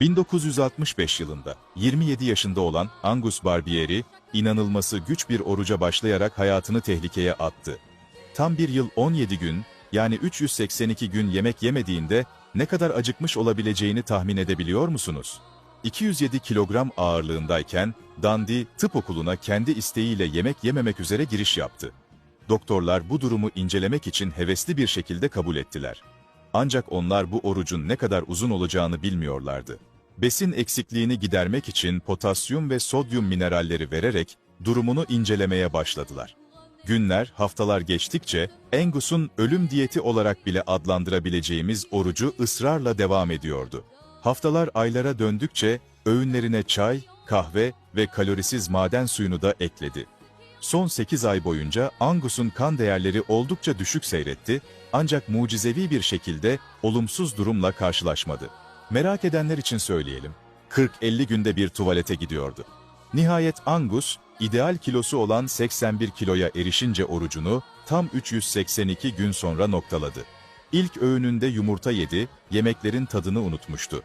1965 yılında 27 yaşında olan Angus Barbieri, inanılması güç bir oruca başlayarak hayatını tehlikeye attı. Tam bir yıl 17 gün, yani 382 gün yemek yemediğinde ne kadar acıkmış olabileceğini tahmin edebiliyor musunuz? 207 kilogram ağırlığındayken Dundee Tıp Okulu'na kendi isteğiyle yemek yememek üzere giriş yaptı. Doktorlar bu durumu incelemek için hevesli bir şekilde kabul ettiler. Ancak onlar bu orucun ne kadar uzun olacağını bilmiyorlardı. Besin eksikliğini gidermek için potasyum ve sodyum mineralleri vererek durumunu incelemeye başladılar. Günler, haftalar geçtikçe Angus'un ölüm diyeti olarak bile adlandırabileceğimiz orucu ısrarla devam ediyordu. Haftalar aylara döndükçe öğünlerine çay, kahve ve kalorisiz maden suyunu da ekledi. Son 8 ay boyunca Angus'un kan değerleri oldukça düşük seyretti ancak mucizevi bir şekilde olumsuz durumla karşılaşmadı. Merak edenler için söyleyelim. 40-50 günde bir tuvalete gidiyordu. Nihayet Angus, ideal kilosu olan 81 kiloya erişince orucunu tam 382 gün sonra noktaladı. İlk öğününde yumurta yedi, yemeklerin tadını unutmuştu.